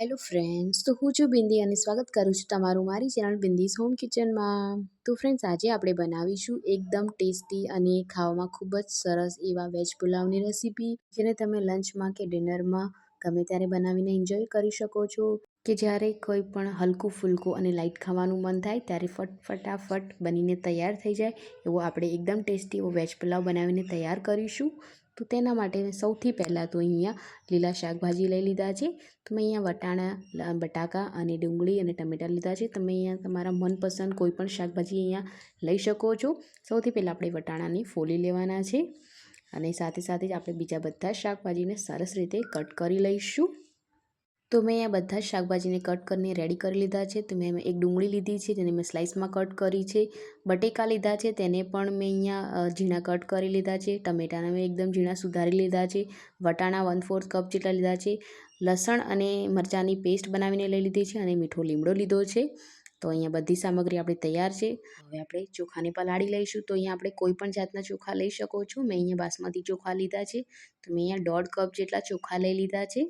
Hello friends તો હું છું બિંદી અને સ્વાગત કરું છું તમારું મારી ચેનલ બિંદીઝ હોમ કિચનમાં તો ફ્રેન્ડ્સ આજે આપણે બનાવીશું એકદમ ટેસ્ટી અને ખાવામાં ખૂબ જ સરસ એવા વેજ પુલાવની રેસીપી જેને તમે લંચમાં કે ડિનરમાં ગમે ત્યારે બનાવીને એન્જોય કરી શકો છો. કે જ્યારે કોઈ પણ હલકું ફૂલકું અને લાઇટ ખાવાનું મન થાય ત્યારે ફટ, ફટાફટ બનીને તૈયાર થઈ જાય એવો આપણે એકદમ ટેસ્ટી એવો વેજ પુલાવ બનાવીને તૈયાર કરીશું. તો તેના માટે સૌથી પહેલાં તો અહીંયા લીલા શાકભાજી લઈ લીધા છે. તો મેં અહીંયા વટાણા બટાકા અને ડુંગળી અને ટમેટાં લીધા છે. તમે અહીંયા તમારા મનપસંદ કોઈપણ શાકભાજી અહીંયા લઈ શકો છો. સૌથી પહેલાં આપણે વટાણાને ફોલી લેવાના છે અને સાથે સાથે જ આપણે બીજા બધા શાકભાજીને સરસ રીતે કટ કરી લઈશું. તો મેં અહીંયા બધા શાકભાજીને કટ કરીને રેડી કરી લીધા છે. તો મેં એક ડુંગળી લીધી છે, જેને મેં સ્લાઇસમાં કટ કરી છે. બટેકા લીધા છે, તેને પણ મેં અહીંયા ઝીણા કટ કરી લીધા છે. ટમેટાને મેં એકદમ ઝીણા સુધારી લીધા છે. વટાણા વન ફોર્થ કપ જેટલા લીધા છે. લસણ અને મરચાંની પેસ્ટ બનાવીને લઈ લીધી છે અને મીઠો લીમડો લીધો છે. તો અહીંયા બધી સામગ્રી આપણી તૈયાર છે. હવે આપણે ચોખાને પલાળી લઈશું. તો અહીંયા આપણે કોઈ પણ જાતના ચોખા લઈ શકો છો. મેં અહીંયા બાસમતી ચોખા લીધા છે. તો મેં અહીંયા દોઢ કપ જેટલા ચોખા લઈ લીધા છે.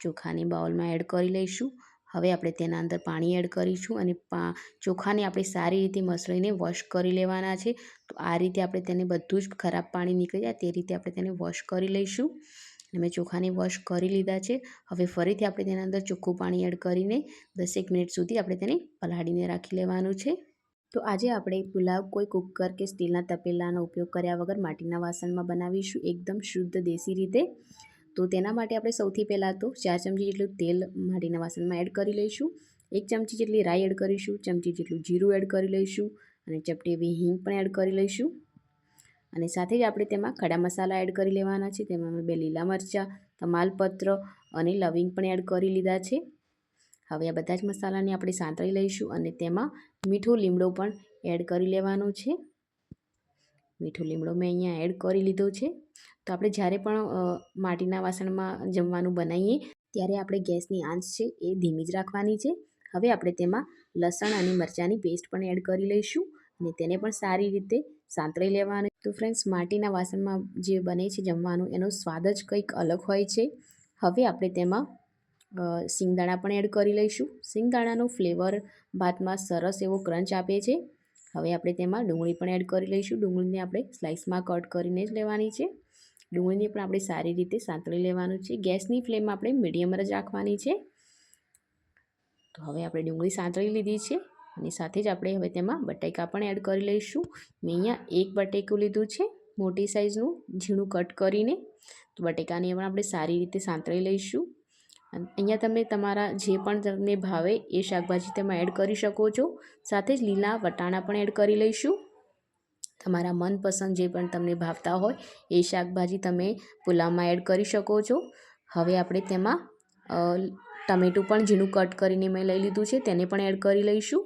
ચોખાને બાઉલમાં એડ કરી લઈશું. હવે આપણે તેના અંદર પાણી એડ કરીશું અને ચોખાને આપણે સારી રીતે મસળીને વોશ કરી લેવાના છે. તો આ રીતે આપણે તેને બધું જ ખરાબ પાણી નીકળી જાય તે રીતે આપણે તેને વોશ કરી લઈશું. અને મેં ચોખાને વોશ કરી લીધા છે. હવે ફરીથી આપણે તેના અંદર ચોખ્ખું પાણી એડ કરીને દસેક મિનિટ સુધી આપણે તેને પલાળીને રાખી લેવાનું છે. તો આજે આપણે પુલાવ કોઈ કુકર કે સ્ટીલના તપેલાનો ઉપયોગ કર્યા વગર માટીના વાસણમાં બનાવીશું. એકદમ શુદ્ધ દેશી રીતે. તો તેના માટે આપણે સૌથી પહેલાં તો ચાર ચમચી જેટલું તેલ માટીના વાસણમાં એડ કરી લઈશું. એક ચમચી જેટલી રાઈ એડ કરીશું, ચમચી જેટલું જીરું એડ કરી લઈશું અને ચપટી એવી હિંગ પણ એડ કરી લઈશું. અને સાથે જ આપણે તેમાં ખડા મસાલા એડ કરી લેવાના છે, તેમાં અમે બે લીલા મરચાં તમાલપત્ર અને લવિંગ પણ એડ કરી લીધા છે. હવે આ બધા જ મસાલાને આપણે સાંતળી લઈશું અને તેમાં મીઠો લીમડો પણ એડ કરી લેવાનો છે. મીઠો લીમડો મેં અહીંયા એડ કરી લીધો છે. તો આપણે જ્યારે પણ માટીના વાસણમાં જમવાનું બનાવીએ ત્યારે આપણે ગેસની આંચ છે એ ધીમી જ રાખવાની છે. હવે આપણે તેમાં લસણ અને મરચાંની પેસ્ટ પણ એડ કરી લઈશું અને તેને પણ સારી રીતે સાંતળી લેવાનું. તો ફ્રેન્ડ્સ, માટીના વાસણમાં જે બને છે જમવાનું, એનો સ્વાદ જ કંઈક અલગ હોય છે. હવે આપણે તેમાં સિંગદાણા પણ એડ કરી લઈશું. સિંગદાણાનો ફ્લેવર ભાતમાં સરસ એવો ક્રંચ આપે છે. હવે આપણે તેમાં ડુંગળી પણ એડ કરી લઈશું. ડુંગળીને આપણે સ્લાઇસમાં કટ કરીને જ લેવાની છે. ડુંગળીને પણ આપણે સારી રીતે સાંતળી લેવાનું છે. ગેસની ફ્લેમ આપણે મીડિયમ જ રાખવાની છે. તો હવે આપણે ડુંગળી સાંતળી લીધી છે અને સાથે જ આપણે હવે તેમાં બટેકા પણ એડ કરી લઈશું. મેં અહીંયા એક બટેકું લીધું છે મોટી સાઇઝનું ઝીણું કટ કરીને. તો બટેકાને પણ આપણે સારી રીતે સાંતળી લઈશું. અહીંયા તમે તમારા જે પણ તમને ભાવે એ શાકભાજી તેમાં એડ કરી શકો છો. સાથે જ લીલા વટાણા પણ એડ કરી લઈશું. તમારા મનપસંદ જે પણ તમને ભાવતા હોય, એ શાકભાજી તમે પુલાવમાં એડ કરી શકો છો. હવે આપણે તેમાં ટમેટું પણ ઝીણું કટ કરીને મેં લઈ લીધું છે, તેને પણ એડ કરી લઈશું.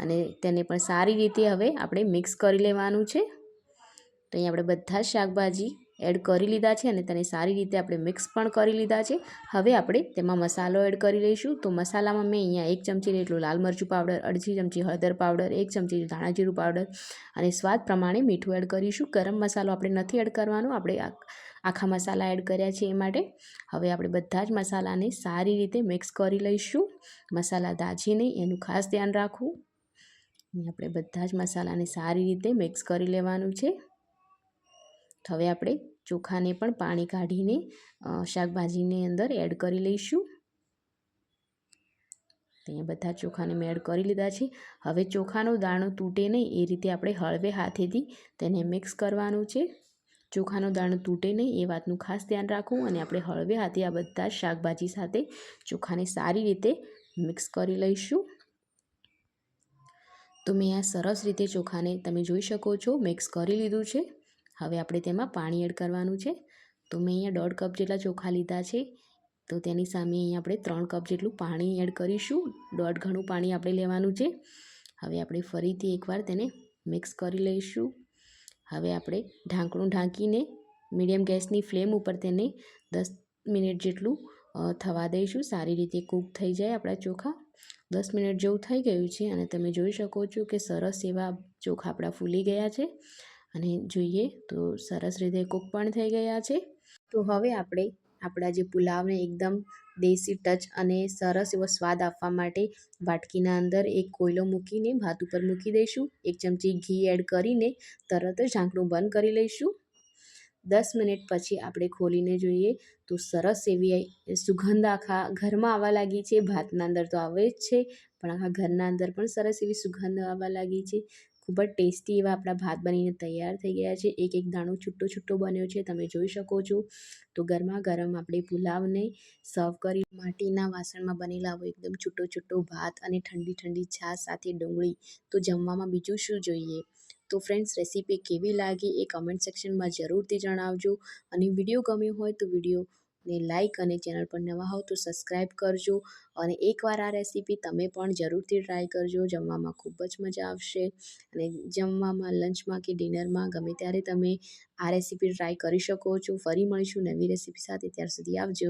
અને તેને પણ સારી રીતે હવે આપણે મિક્સ કરી લેવાનું છે. તો અહીં આપણે બધા શાકભાજી એડ કરી લીધા છે અને તેને સારી રીતે આપણે મિક્સ પણ કરી લીધા છે. હવે આપણે તેમાં મસાલો એડ કરી લઈશું. તો મસાલામાં મેં અહીંયા એક ચમચી જેટલું લાલ મરચું પાવડર, અડધી ચમચી હળદર પાવડર, એક ચમચી ધાણા જીરું પાવડર અને સ્વાદ પ્રમાણે મીઠું એડ કરીશું. ગરમ મસાલો આપણે નથી એડ કરવાનો. આપણે આખા મસાલા એડ કર્યા છે એ માટે. હવે આપણે બધા જ મસાલાને સારી રીતે મિક્સ કરી લઈશું. મસાલા દાજી નહીં, એનું ખાસ ધ્યાન રાખવું. આપણે બધા જ મસાલાને સારી રીતે મિક્સ કરી લેવાનું છે. હવે આપણે ચોખાને પણ પાણી કાઢીને શાકભાજીની અંદર એડ કરી લઈશું. અહીંયા બધા ચોખાને મેં એડ કરી લીધા છે. હવે ચોખાનો દાણો તૂટે નહીં, એ રીતે આપણે હળવે હાથેથી તેને મિક્સ કરવાનું છે. ચોખાનો દાણો તૂટે નહીં, એ વાતનું ખાસ ધ્યાન રાખવું અને આપણે હળવે હાથે આ બધા શાકભાજી સાથે ચોખાને સારી રીતે મિક્સ કરી લઈશું. તો મેં આ સરસ રીતે ચોખાને તમે જોઈ શકો છો, મિક્સ કરી લીધું છે. હવે આપણે તેમાં પાણી એડ કરવાનું છે. તો મેં અહીંયા દોઢ કપ જેટલા ચોખા લીધા છે. તો તેની સામે અહીંયા આપણે ત્રણ કપ જેટલું પાણી એડ કરીશું. દોઢ ઘણું પાણી આપણે લેવાનું છે. હવે આપણે ફરીથી એકવાર તેને મિક્સ કરી લઈશું. હવે આપણે ઢાંકણું ઢાંકીને મીડિયમ ગેસની ફ્લેમ ઉપર તેને દસ મિનિટ જેટલું થવા દઈશું. સારી રીતે કૂક થઈ જાય આપણા ચોખા. દસ મિનિટ જેવું થઈ ગયું છે અને તમે જોઈ શકો છો કે સરસ એવા ચોખા આપણા ફૂલી ગયા છે. અને જોઈએ તો સરસ રીતે કૂક પણ થઈ ગયા છે. તો હવે આપણે આપણા જે પુલાવને એકદમ દેશી ટચ અને સરસ એવો સ્વાદ આપવા માટે વાટકીના અંદર એક કોયલો મૂકીને ભાત ઉપર મૂકી દઈશું. એક ચમચી ઘી એડ કરીને તરત જ ઢાંકણું બંધ કરી લઈશું. દસ મિનિટ પછી આપણે ખોલીને જોઈએ તો સરસ એવી સુગંધ આખા ઘરમાં આવવા લાગી છે. ભાતના અંદર તો આવે જ છે, પણ આખા ઘરના અંદર પણ સરસ એવી સુગંધ આવવા લાગી છે. ખૂબ જ ટેસ્ટી એવા આપણા ભાત બનીને તૈયાર થઈ ગયા છે. એક એક દાણો છૂટો છૂટો બન્યો છે, તમે જોઈ શકો છો. તો ગરમા ગરમ આપણે પુલાવને સર્વ કરી માટીના વાસણમાં બનેલા હોય એકદમ છૂટો છૂટો ભાત અને ઠંડી ઠંડી છાશ સાથે ડુંગળી. તો જમવામાં બીજું શું જોઈએ? તો ફ્રેન્ડ્સ, રેસીપી કેવી લાગી એ કમેન્ટ સેક્શનમાં જરૂરથી જણાવજો. અને વીડિયો ગમ્યો હોય તો વિડીયોને લાઇક અને ચેનલ પર નવા હોવ તો સબસ્ક્રાઈબ કરજો. અને એકવાર આ રેસીપી તમે પણ જરૂરથી ટ્રાય કરજો. જમવામાં ખૂબ જ મજા આવશે. અને જમવામાં લંચમાં કે ડિનરમાં ગમે ત્યારે તમે આ રેસીપી ટ્રાય કરી શકો છો. ફરી મળીશું નવી રેસીપી સાથે. ત્યાર સુધી આવજો.